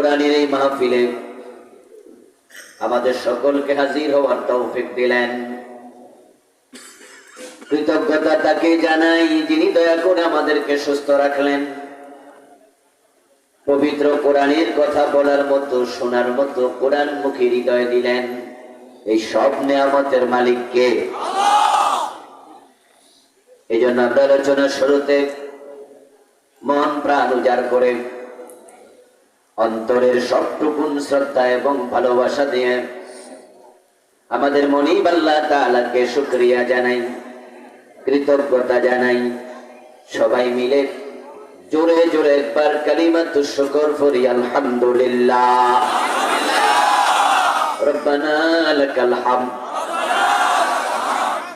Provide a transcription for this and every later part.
কোরআনের এই মাহফিলে আমাদের সকলকে হাজির হওয়ার তৌফিক দিলেন। কৃতজ্ঞতা তাকে জানাই, যিনি দয়া করে আমাদেরকে সুস্থ রাখলেন। পবিত্র কোরআনের কথা বলার মতো, শোনার মতো কোরআন মুখী হৃদয় দিলেন। এই সব নেয়ামতের মালিককে এই জন্য আমরা আলোচনার শুরুতে মন প্রাণ উজাড় করে অন্তরের সবটুকুন শ্রদ্ধা এবং ভালোবাসা দিয়ে আমাদের মনিব আল্লাহ তাআলাকে শুকরিয়া জানাই কৃতজ্ঞতা জানাই সবাই মিলে জোরে জোরে একবার কালিমাত শুকর করি আলহামদুলিল্লাহ ربنا لك الحمد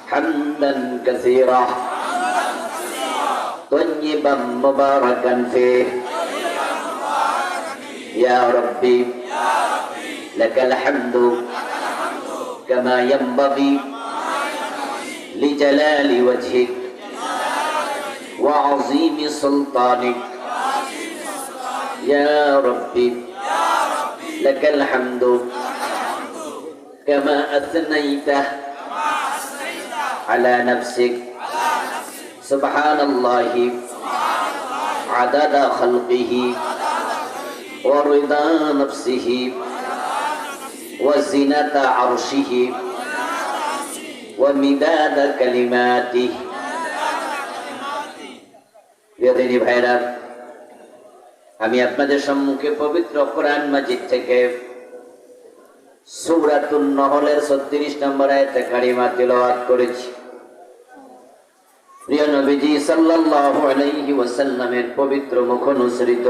حمدا كثيرا طيبا مباركا فيه يا ربي. لك الحمد كما ينبغي لجلال وجهك وعظيم سلطانك. يا ربي. لك الحمد كما أثنيت على نفسك. سبحان الله. عدد خلقه. ورضا نفسه وزنة عرشه ومداد كلماته প্রিয়দিনী ভাইরা আমি আপনাদের সম্মুখে পবিত্র কোরআন মাজিদ থেকে সূরাতুন নহলের 36 নম্বর আয়াতে কারিমা তিলাওয়াত করেছি প্রিয় নবীজি সাল্লাল্লাহু আলাইহি ওয়াসাল্লামের পবিত্র মুখ অনুসৃত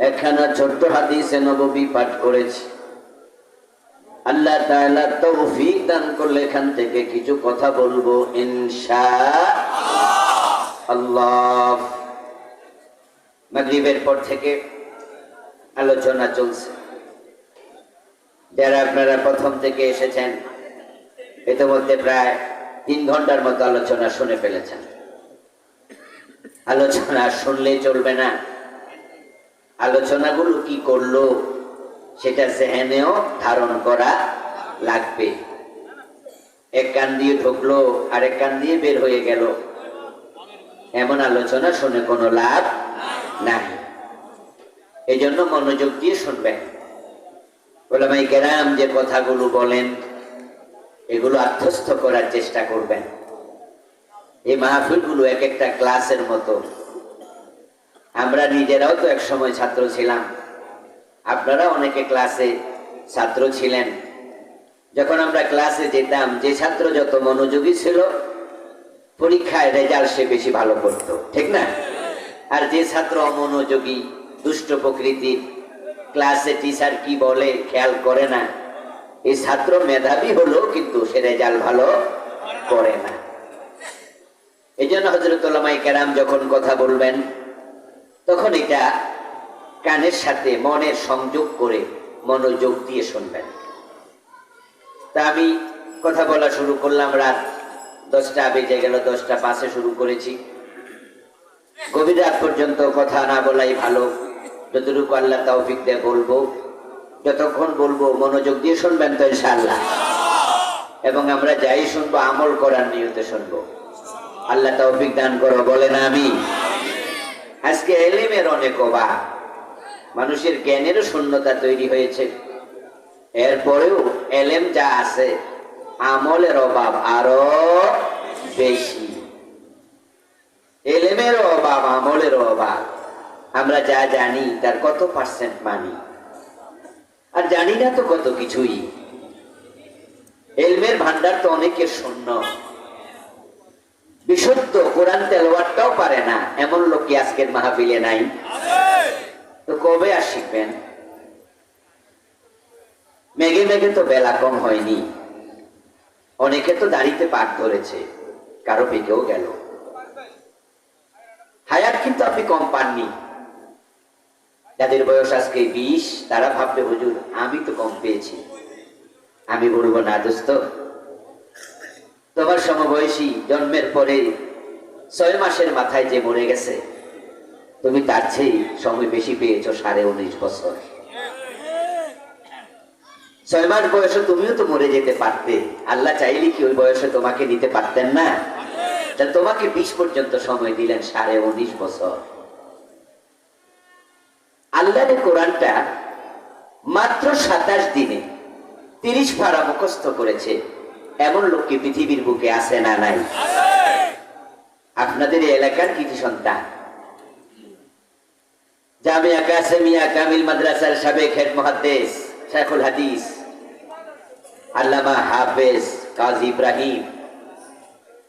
একখানা ছোট্ট হাদিসে নববী পাঠ করেছি। আল্লাহ তাআলা তৌফিক দান করলে এখান থেকে কিছু কথা বলব ইনশা আল্লাহ। পর থেকে আলোচনা চলছে। যারা আপনারা প্রথম থেকে এসেছেন, ইতিমধ্যে প্রায় তিন ঘণ্টার মতো আলোচনা শুনে ফেলেছেন। আলোচনা শুনলেই চলবে না। আলোচনাগুলো কি করল সেটা সেহেনেও ধারণ করা লাগবে। এক কান দিয়ে ঢুকলো, আরেক কান দিয়ে বের হয়ে গেল। এমন আলোচনা শুনে কোনো লাভ নাই। এই জন্য মনোযোগ দিয়ে শুনবেন। ওলামাই কেরাম যে কথাগুলো বলেন, এগুলো আত্মস্থ করার চেষ্টা করবেন। এই মাহফিলগুলো এক একটা ক্লাসের মতো। আমরা নিজেরাও তো এক সময় ছাত্র ছিলাম। আপনারা অনেকে ক্লাসে ছাত্র ছিলেন। যখন আমরা ক্লাসে যেতাম, যে ছাত্র যত মনোযোগী ছিল, পরীক্ষায় রেজাল্ট সে বেশি ভালো করত, ঠিক না? আর যে ছাত্র অমনোযোগী, দুষ্ট প্রকৃতির, ক্লাসে টিচার কি বলে খেয়াল করে না, এই ছাত্র মেধাবী হলো কিন্তু সে রেজাল্ট ভালো করে না। এই জন্য হজরতুল্লামাই কেরাম যখন কথা বলবেন তখন এটা কানের সাথে মনের সংযোগ করে মনোযোগ দিয়ে শুনবেন। তা আমি কথা বলা শুরু করলাম রাত দশটা বেজে গেল, দশটা পাশে শুরু করেছি। গভীর রাত পর্যন্ত কথা না বলাই ভালো। যতটুকু আল্লাহ তৌফিক দিয়ে বলব, যতক্ষণ বলব মনোযোগ দিয়ে শুনবেন তো ইনশাআল্লাহ। এবং আমরা যাই শুনব, আমল করার নিয়তে শুনব। আল্লাহ তৌফিক দান করো, বলেন আমি আজকে এলিমের অনেক অভাব। মানুষের জ্ঞানেরও শূন্যতা তৈরি হয়েছে। এরপরেও এলেম যা আছে, আমলের অভাব আরও বেশি। এলেমের অভাব, আমলের অভাব। আমরা যা জানি, তার কত পার্সেন্ট মানি? আর জানি না তো কত কিছুই। এলমের ভান্ডার তো অনেকের শূন্য। বিশুদ্ধ কোরআন তেলওয়ারটাও পারে না। এমন লোক কি আজকের মাহফিলে নাই? তো কবে আর শিখবেন মেঘে মেঘে তো বেলা কম হয়নি। অনেকে তো দাড়িতে পাক ধরেছে, কারও পেকেও গেল। হায়াত কিন্তু আপনি কম পাননি। যাদের বয়স আজকে বিশ, তারা ভাববে, হুজুর, আমি তো কম পেয়েছি। আমি বলব, না দোস্ত সমবয়সী জন্মের পরে ছয় মাসের মাথায় যে মরে গেছে, তুমি তার চেয়ে সময় বেশি পেয়েছ সাড়ে উনিশ বছর। ছয় মাস বয়সে তুমিও তো মরে যেতে পারতে। আল্লাহ চাইলে কি ওই বয়সে তোমাকে নিতে পারতেন না? তা তোমাকে বিশ পর্যন্ত সময় দিলেন সাড়ে উনিশ বছর। আল্লাহর কোরআনটা মাত্র সাতাশ দিনে তিরিশ ভাড়া মুখস্থ করেছে। এমন লোক কি পৃথিবীর বুকে আছে না নাই? আপনাদের এলাকার কৃতি সন্তান। জামিয়া কাসেমিয়া কামিল মাদ্রাসার সাবেক হেড মহাদ্দেশ শেখুল হাদিস, আল্লামা হাফেজ কাজী ইব্রাহিম।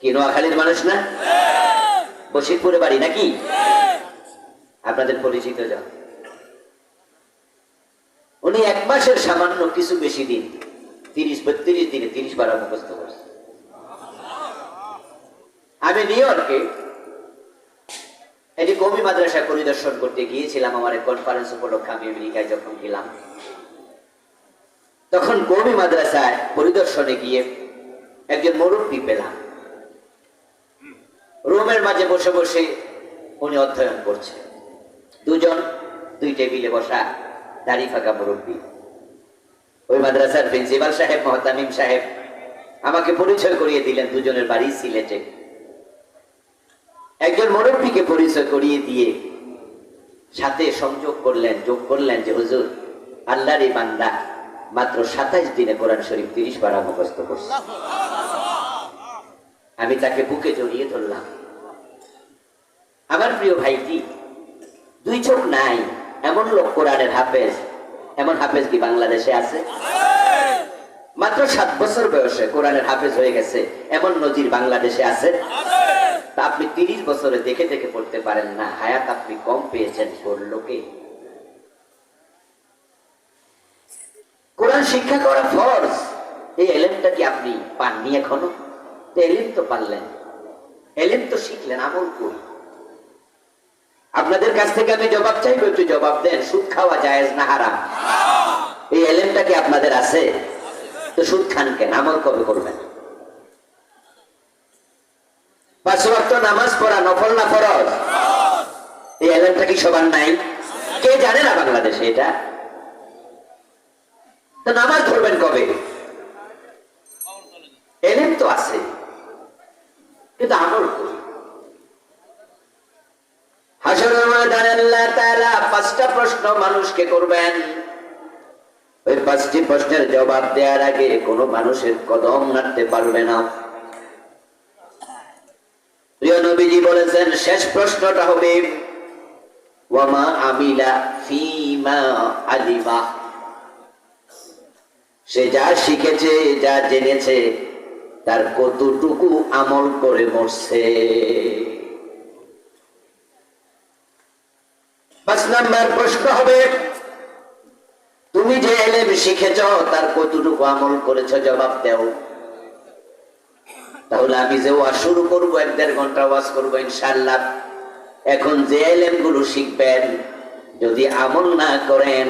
কি নোয়াখালীর মানুষ না? বশিরপুরে বাড়ি নাকি? আপনাদের পরিচিত যান উনি এক মাসের সামান্য কিছু বেশি দিন। তিরিশ, বত্রিশ দিনে তিরিশ বার মুখস্থ করছে। আমি নিউ ইয়র্কে এটি কবি মাদ্রাসা পরিদর্শন করতে গিয়েছিলাম আমার এক কনফারেন্স উপলক্ষে। আমি আমেরিকায় যখন গেলাম, তখন কবি মাদ্রাসায় পরিদর্শনে গিয়ে একজন মুরব্বী পেলাম। রুমের মাঝে বসে বসে উনি অধ্যয়ন করছে। দুজন, দুই টেবিলে বসা দাড়ি ফাঁকা মুরব্বী। ওই মাদ্রাসার প্রিন্সিপাল সাহেব, মহতামিম সাহেব, আমাকে পরিচয় করিয়ে দিলেন, দুজনের বাড়ি সিলেটে। একজন মুরব্বীকে পরিচয় করিয়ে দিয়ে সাথে সংযোগ করলেন, যোগ করলেন যে, হুজুর আল্লাহর এই বান্দা, মাত্র সাতাইশ দিনে কোরআন শরীফ তিরিশ বার মুখস্থ করছে। আমি তাকে বুকে জড়িয়ে ধরলাম। আমার প্রিয় ভাইটি, দুই চোখ নাই, এমন লোক কোরআনের হাফেজ এমন হাফেজ কি বাংলাদেশে আছে? মাত্র সাত বছর বয়সে কোরআনের হাফেজ হয়ে গেছে, এমন নজির বাংলাদেশে আছে? তা আপনি তিরিশ বছরে দেখে দেখে পড়তে পারেন না, হায়াত আপনি কম পেয়েছেন লোকে কোরআন শিক্ষা করা ফরজ, এই এলেমটা কি আপনি পাননি এখনও? এলিম তো পারলেন, এলিম তো শিখলেন আমল করি। আপনাদের কাছ থেকে আমি জবাব চাইব, একটু জবাব দেন, সুদ খাওয়া জায়েজ না হারাম? এই এলেমটা কি আপনাদের আছে? তো সুদ খান কেন? আমল কবে করবেন? পাঁচ নামাজ পড়া, নফল না ফরজ? এই এলেমটা কি সবার নাই? কে জানে না বাংলাদেশে এটা? তো নামাজ ধরবেন কবে? এলেম তো আছে। কিন্তু আমল করি হাসরের ময়দানে আল্লাহ তাআলা পাঁচটা প্রশ্ন মানুষকে করবেন। ওই পাঁচটি প্রশ্নের জবাব দেওয়ার আগে কোনো মানুষের কদম নাড়তে পারবে না। বলেছেন, শেষ প্রশ্নটা হবে, ওয়ামা আমিলা ফিমা আলিমা। সে যা শিখেছে, যা জেনেছে, তার কতটুকু আমল করে মরছে। পাঁচ প্রশ্ন হবে, তুমি যে এলেম শিখেছ, তার কতটুকু আমল করেছ জবাব দেও। তাহলে আমি যে ওয়াজ শুরু করব, এক দেড় ঘণ্টা ওয়াজ করব ইনশাল্লাহ এখন যে এলেমগুলো শিখবেন, যদি আমল না করেন,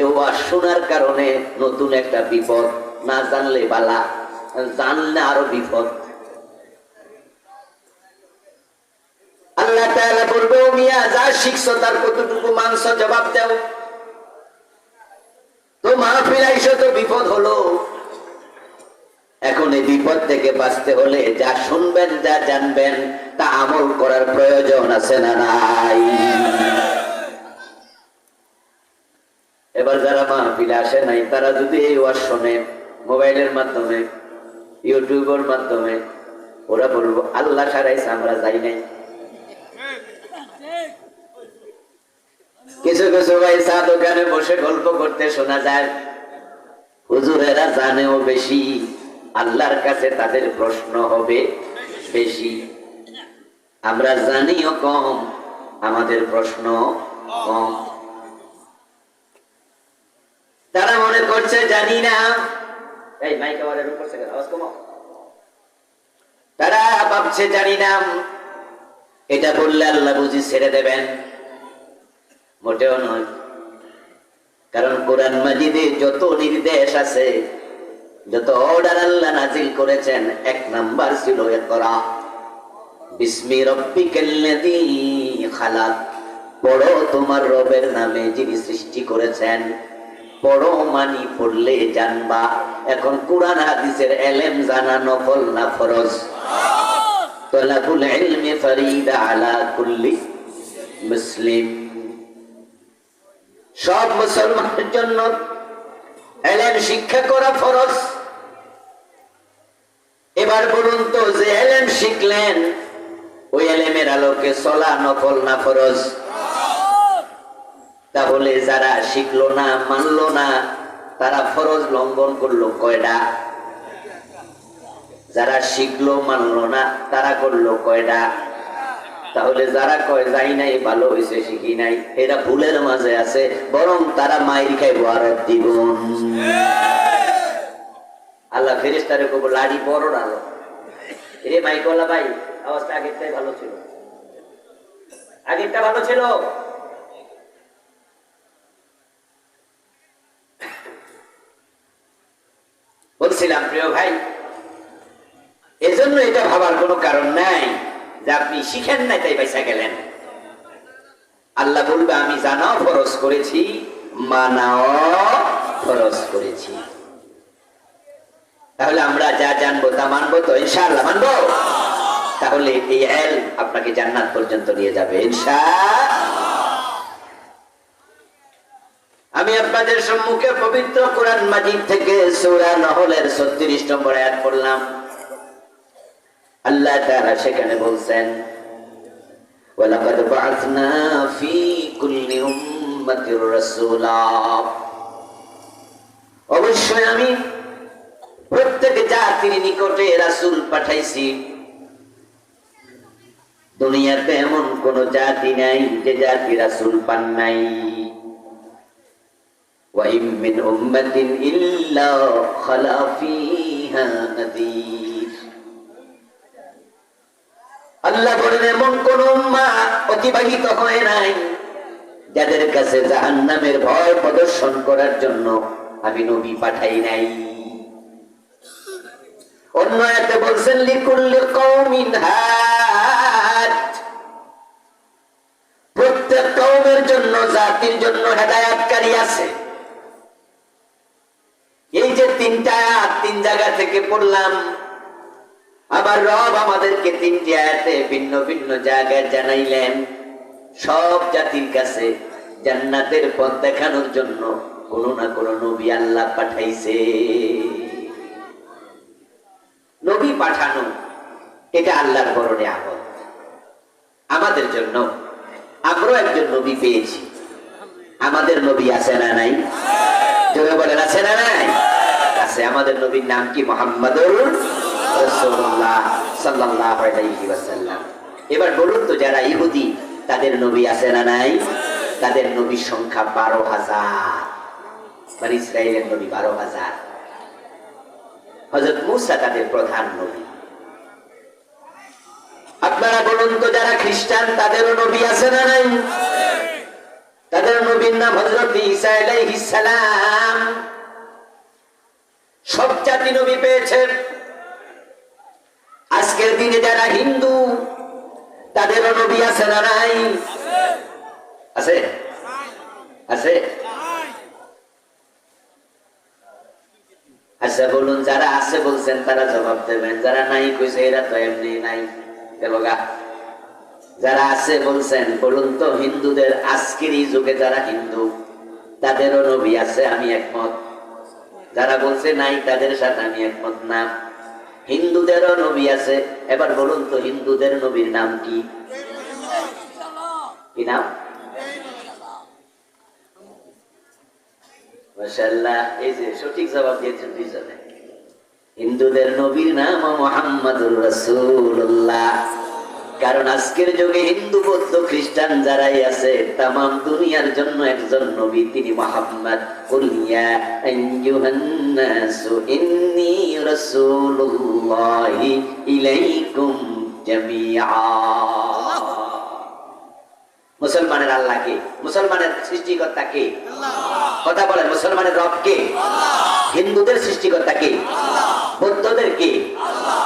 এ ওয়াজ শোনার কারণে নতুন একটা বিপদ, না জানলে বালা, জানলে আরও বিপদ। আল্লাহ বলবে, ও মিয়া, যা শিখছো তার কতটুকু মাংস জবাব তো তো বিপদ হলো। এখন এই বিপদ থেকে বাঁচতে হলে যা শুনবেন, যা জানবেন, তা আমল করার প্রয়োজন আছে না নাই? এবার যারা মাহফিলে আসে নাই, তারা যদি এই ওয়াজ শোনে, মোবাইলের মাধ্যমে, ইউটিউবের মাধ্যমে, ওরা বলব, আল্লাহ সারাইছে আমরা যাই নাই। কিছু কিছু ভাই চা দোকানে বসে গল্প করতে শোনা যায়। হুজুরেরা জানেও বেশি, আল্লাহর কাছে তাদের প্রশ্ন হবে বেশি। আমরা জানিও কম, আমাদের প্রশ্ন কম। তারা মনে করছে, জানি না। তারা ভাবছে, জানি না। এটা বললে আল্লাহ বুঝি ছেড়ে দেবেন। মোটেও নয়। কারণ কোরআন মাজিদে যত নির্দেশ আছে যত অর্ডার আল্লাহ নাজিল করেছেন এক নাম্বার ছিল একরা বিস্মি রব্বিকাল্লাযী খালাক। পড়ো তোমার রবের নামে যিনি সৃষ্টি করেছেন। পড়ো মানি পড়লে জানবা। এখন কোরআন হাদিসের এলেম জানা নকল না ফরজ? তলাবুল ইলমি ফরিদা আলা কুল্লি মুসলিম। সব মুসলমানের জন্য এলেম শিক্ষা করা ফরজ। এবার বলুন তো, যে এলেম শিখলেন, ওই এলেমের আলোকে চলা নকল না ফরজ? তাহলে যারা শিখলো না, মানলো না, তারা ফরজ লঙ্ঘন করল কয়টা? যারা শিখলো, মানলো না, তারা করল কয়টা? তাহলে যারা কয়, যাই নাই, ভালো হয়েছে শিখি নাই, এরা ভুলের মাঝে আছে, বরং তারা মায়ের খাইব আর জীবন আল্লাহ ফেরেস্তারে কব লাড়ি বড় আলো রে। মাইকলা ভাই, আওয়াজটা আগেরটাই ভালো ছিল। আগেরটা ভালো ছিল? বলছিলাম, প্রিয় ভাই, এজন্য এটা ভাবার কোনো কারণ নাই। আপনি শিখেন নাই, তাই পয়সা গেলেন। আল্লাহ বলবে, আমি জানাও ফরজ করেছি, মানাও ফরজ করেছি। তাহলে আমরা যা জানব তা মানবো তো? ইনশাআল্লাহ মানবো? তাহলে এই এল আপনাকে জান্নাত পর্যন্ত নিয়ে যাবে ইনশা আমি আপনাদের সম্মুখে পবিত্র কোরআন মাজিদ থেকে সূরা নহলের 36 নম্বর আয়াত পড়লাম। আল্লাহ তাআলা সেখানে বলছেন ওয়ালাকাদ বা'আথনা ফি কুল্লি উম্মাতির রাসূলা অবশ্যই আমি প্রত্যেক জাতির নিকটে রাসূল পাঠাইছি দুনিয়াতে এমন কোন জাতি নাই যে জাতি রাসূল পান নাই وإن من أمة إلا خلا فيها نذير আল্লাহ বলেন, এমন কোন অতিবাহিত হয় নাই যাদের কাছে জাহান্নামের ভয় প্রদর্শন করার জন্য আমি নবী পাঠাই নাই। অন্য বলছেন হাদ প্রত্যেক কওমের জন্য, জাতির জন্য হেদায়াতকারী আছে। এই যে তিনটা তিন জায়গা থেকে পড়লাম আবার রব আমাদেরকে তিনটি আয়াতে ভিন্ন ভিন্ন জায়গায় জানাইলেন। সব জাতির কাছে জান্নাতের পথ দেখানোর জন্য কোন না কোন নবী আল্লাহ পাঠাইছে। নবী পাঠানো, এটা আল্লাহর বড় নিয়ামত আমাদের জন্য, আমরাও একজন নবী পেয়েছি। আমাদের নবী আছে না নাই? জোরে বলেন, আছে না নাই? আছে। আমাদের নবীর নাম কি, মোহাম্মদুর এবার বলুন তো, যারা ইহুদি, তাদের নবী আছে না নাই? তাদের নবীর সংখ্যা বারো হাজার। মানে ইসরায়েলের নবী বারো হাজার। হজরত মুসা তাদের প্রধান নবী। আপনারা বলুন তো, যারা খ্রিস্টান, তাদেরও নবী আছে না নাই? তাদের নবীর নাম হজরত ঈসা আলাইহিস সব জাতি নবী পেয়েছেন আজকের দিনে যারা হিন্দু, তাদেরও নবী আছে না নাই? আছে? আছে? আচ্ছা বলুন, যারা আছে বলছেন, তারা জবাব দেবেন। যারা নাই কইছে, এরা তো এমনি নাই। দেবগা যারা আছে বলছেন, বলুন তো, হিন্দুদের আজকের এই যুগে যারা হিন্দু, তাদেরও নবী আছে, আমি একমত। যারা বলছে নাই, তাদের সাথে আমি একমত না। হিন্দুদেরও নবী আছে। এবার বলুন তো, হিন্দুদের নবীর নাম কি? নাম? মাশাআল্লাহ, এই যে সঠিক জবাব দিয়েছেন দুইজনে। হিন্দুদের নবীর নাম মোহাম্মদুর রাসূলুল্লাহ। কারণ আজকের যুগে হিন্দু, বৌদ্ধ, খ্রিস্টান যারাই আছে তাম দুনিয়ার জন্য একজন নবী, তিনি মোহাম্মদ। মুসলমানের আল্লাহ কে? মুসলমানের সৃষ্টিকর্তা কে? কথা বলেন, মুসলমানের রব কে? হিন্দুদের সৃষ্টিকর্তা কে? বৌদ্ধদের কে? ইহুদিদের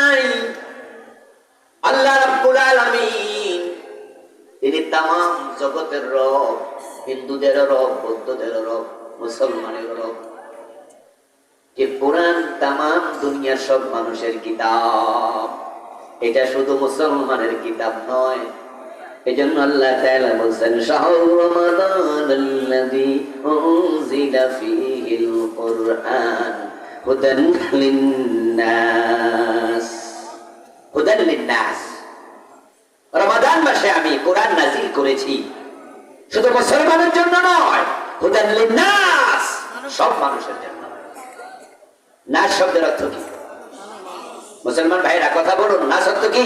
সব মানুষের কিতাব। এটা শুধু মুসলমানের কিতাব নয়। এজন্য আল্লাহ তাআলা বলেন শাহরু লিন-নাস। রমাদান মাসে আমি কোরআন নাজিল করেছি। শুধু মুসলমানের জন্য নয় লিন-নাস সব মানুষের জন্য। নাস শব্দের অর্থ কি? মুসলমান ভাইরা কথা বলুন নাস অর্থ কি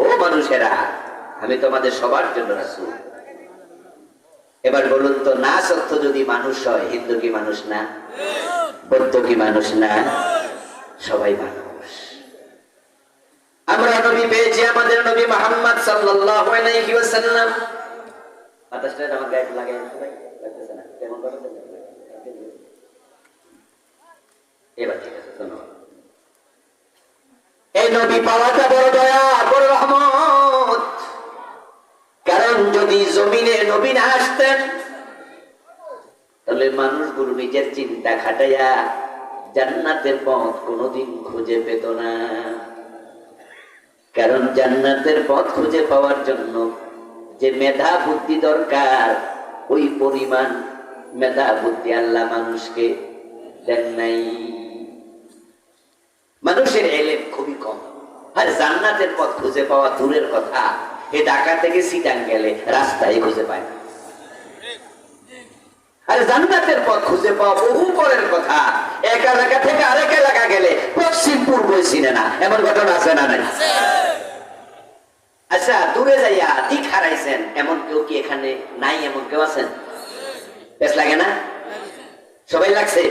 ও মানুষেরা, আমি তোমাদের সবার জন্য রাসূল। এবার বলুন তো নাস অর্থ যদি মানুষ হয়, হিন্দু কি মানুষ না? বৌদ্ধ কি মানুষ না? সবাই মানুষ। আমরা নবী পেয়েছি আমাদের নবী মোহাম্মদ সাল্লাল্লাহু না? এই নবী পাওয়াটা বড় দয়া নিজের চিন্তা খাটাইয়া জান্নাতের পথ কোনোদিন খুঁজে পেত না। কারণ জান্নাতের পথ খুঁজে পাওয়ার জন্য যে মেধা বুদ্ধি দরকার, ওই পরিমাণ মেধা বুদ্ধি আল্লাহ মানুষকে দেন নাই। মানুষের এলেম খুবই কম। আর জান্নাতের পথ খুঁজে পাওয়া দূরের কথা। এ ঢাকা থেকে সিটাং গেলে রাস্তায় খুঁজে পায় না। আর জান্নাতের পথ খুঁজে পাওয়া বহু পরের কথা। এক এলাকা থেকে আরেক এলাকা গেলে পশ্চিম পূর্ব চিনে না এমন ঘটনা আছে না নাই? আচ্ছা দূরে যাইয়া দিক হারাইছেন এমন কেউ কি এখানে নাই এমন কেউ আছেন? বেশ লাগে না? সবাই লাগছে?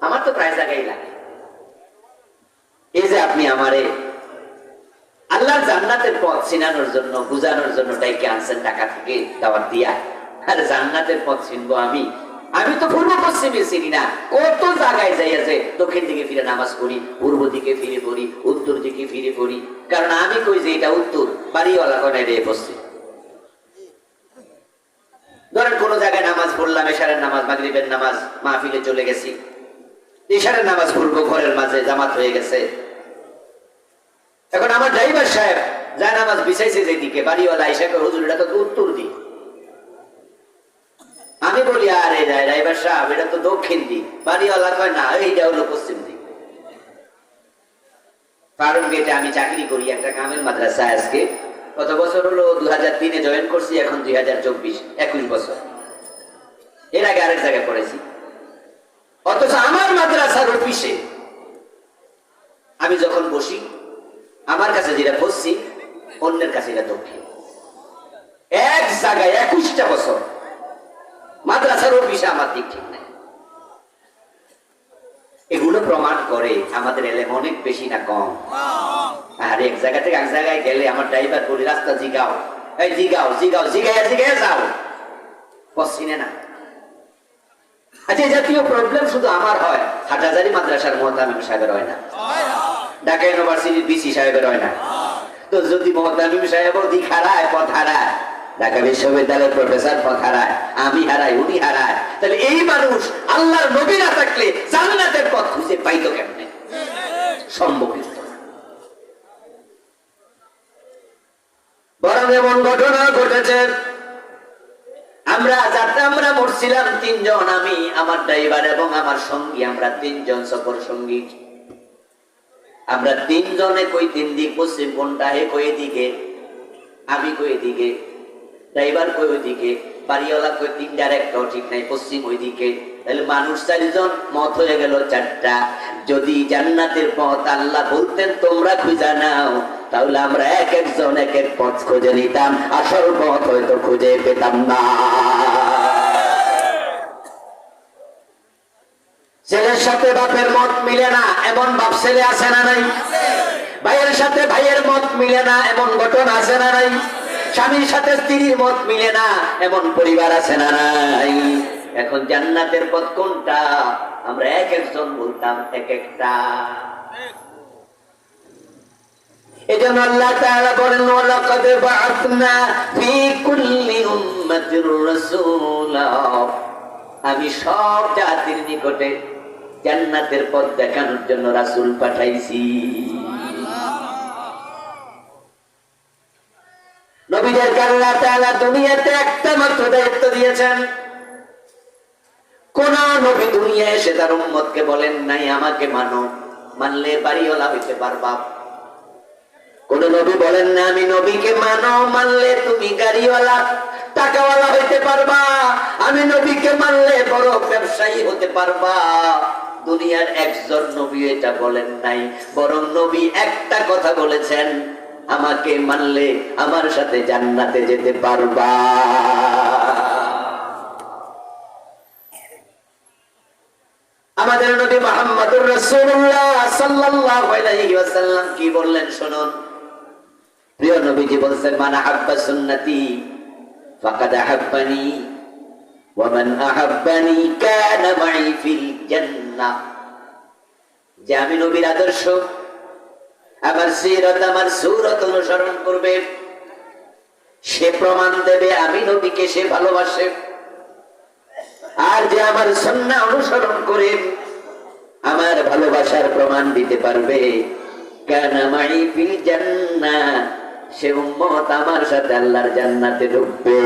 আমার তো প্রায় জায়গায় লাগে। এই যে আপনি আমারে আল্লাহর জান্নাতের পথ চিনানোর জন্য বুঝানোর জন্য ডাইকে আনছেন টাকা থেকে দাওয়াত দিয়া। আর জান্নাতের পথ চিনবো আমি। আমি তো পূর্ব পশ্চিমে চিনি না। কত জায়গায় যাই আছে দক্ষিণ দিকে ফিরে নামাজ পড়ি, পূর্ব দিকে ফিরে পড়ি, উত্তর দিকে ফিরে পড়ি। কারণ আমি কই যে এটা উত্তর, বাড়িওয়ালা কোন এটা পশ্চিম। ধরেন কোন জায়গায় নামাজ পড়লাম, এশারের নামাজ, মাগরিবের নামাজ, মাহফিলে চলে গেছি। এশারের নামাজ পড়ব, ঘরের মাঝে জামাত হয়ে গেছে। এখন আমার ড্রাইভার সাহেব যা নামাজ বিছাইছে যেদিকে, বাড়িওয়ালা হিসেবে হুজুর, এটা তো উত্তর দিক। আমি বলি, আরে ড্রাইভার সাহেব এটা তো দক্ষিণ দিক। বাড়িওয়ালা কয়, না, এইটা হলো পশ্চিম দিক। ফারুক গেটে আমি চাকরি করি একটা কামের মাদ্রাসা আজকে। কত বছর হলো? দু হাজার তিনে জয়েন করছি, এখন দুই হাজার চব্বিশ, একুশ বছর। এর আগে আরেক জায়গায় পড়েছি। অথচ আমার মাদ্রাসার অফিসে আমি যখন বসি, আমার কাছে যেটা বসছি অন্যের কাছে এটা দক্ষিণ। এক জায়গায় একুশটা বছর মাদ্রাসার অফিসে আমার দিক ঠিক নাই। এগুলো প্রমাণ করে আমাদের এলেম অনেক বেশি না কম। আর, এক জায়গা থেকে এক জায়গায় গেলে আমার ড্রাইভার বলি, রাস্তা জিগাও। এই, জিগাও জিগাও জিগাইয়া জিগাইয়া যাও। পশ্চিমে না। আচ্ছা জাতীয় প্রবলেম শুধু আমার হয় হাটাজারি মাদ্রাসার মহতামিম সাহেবের হয় না। ঢাকা ইউনিভার্সিটির বিসি সাহেবের হয় না। তো যদি মহতামিম সাহেব দিক হারায়, পথ হারায় ঢাকা বিশ্ববিদ্যালয়ের প্রফেসর হারায় আমি হারাই, উনি হারায়। তাহলে এই মানুষ আল্লাহর নবী না থাকলে জান্নাতের পথ খুঁজে পাইতো কেমনে? সম্ভব বরং এমন ঘটনা ঘটেছে, আমরা যাতে আমরা মরছিলাম তিনজন, আমি, আমার ড্রাইভার এবং আমার সঙ্গী, আমরা তিনজন সফর সঙ্গী। আমরা তিনজনে কই তিন দিক পশ্চিম কোনটা হে কই দিকে আমি কই দিকে ড্রাইভার কই দিকে বাড়িওয়ালা কই, তিনটার একটাও ঠিক নাই, পশ্চিম ওইদিকে। তাহলে মানুষ চারজন, মত হয়ে গেল চারটা। যদি জান্নাতের পথ আল্লাহ বলতেন, তোমরা খুঁজা নাও তাহলে আমরা এক একজন এক এক পথ খুঁজে নিতাম। আসল পথ হয়তো খুঁজে পেতাম না। ছেলের সাথে বাপের মত মিলে না, এমন বাপ ছেলে আছে না নাই? ভাইয়ের সাথে ভাইয়ের মত মিলে না, এমন ঘটনা আছে না নাই? স্বামীর সাথে স্ত্রীর মত মিলে না, এমন পরিবার আছে না নাই। এখন জান্নাতের পথ কোনটা? আমরা এক একজন বলতাম, এক একটা। আমি সব জাতির নিকটে জান্নাতের পথ দেখানোর জন্য রাসূল পাঠাইছি। নবীদেরকে আল্লাহ তাআলা দুনিয়াতে একটা মাত্র দায়িত্ব দিয়েছেন। কোন নবী দুনিয়া এসে তার উম্মতকে বলেন, নাই, আমাকে মানো। মানলে বাড়িওয়ালা হইতে পারবা কোন নবী বলেন, না, আমি নবীকে মানো। মানলে তুমি গাড়িওয়ালা, টাকাওয়ালা হইতে পারবা আমি নবীকে মানলে বড় ব্যবসায়ী হতে পারবা দুনিয়ার একজন নবী এটা বলেন নাই, বরং নবী একটা কথা বলেছেন আমাকে মানলে আমার সাথে জান্নাতে যেতে পারবা। আমাদের নবী মোহাম্মদুর রাসূলুল্লাহ সাল্লাল্লাহু আলাইহি ওয়াসাল্লাম কি বললেন শুনুন। প্রিয় নবীজি বলছেন, মান আহাব্বা সুন্নতি, ফাকাদ আহাব্বানি, ওয়া মান আহাব্বানি কানা মাই ফিল জান্নাহ। যে আমি নবীর আদর্শ আমার সিরত, আমার সুরত অনুসরণ করবে। সে প্রমাণ দেবে আমি নবীকে সে ভালোবাসে। আর যে আমার সন্না অনুসরণ করে আমার ভালোবাসার প্রমাণ দিতে পারবে। সে উম্মত আমার সাথে আল্লাহর জান্নাতে ঢুকবে।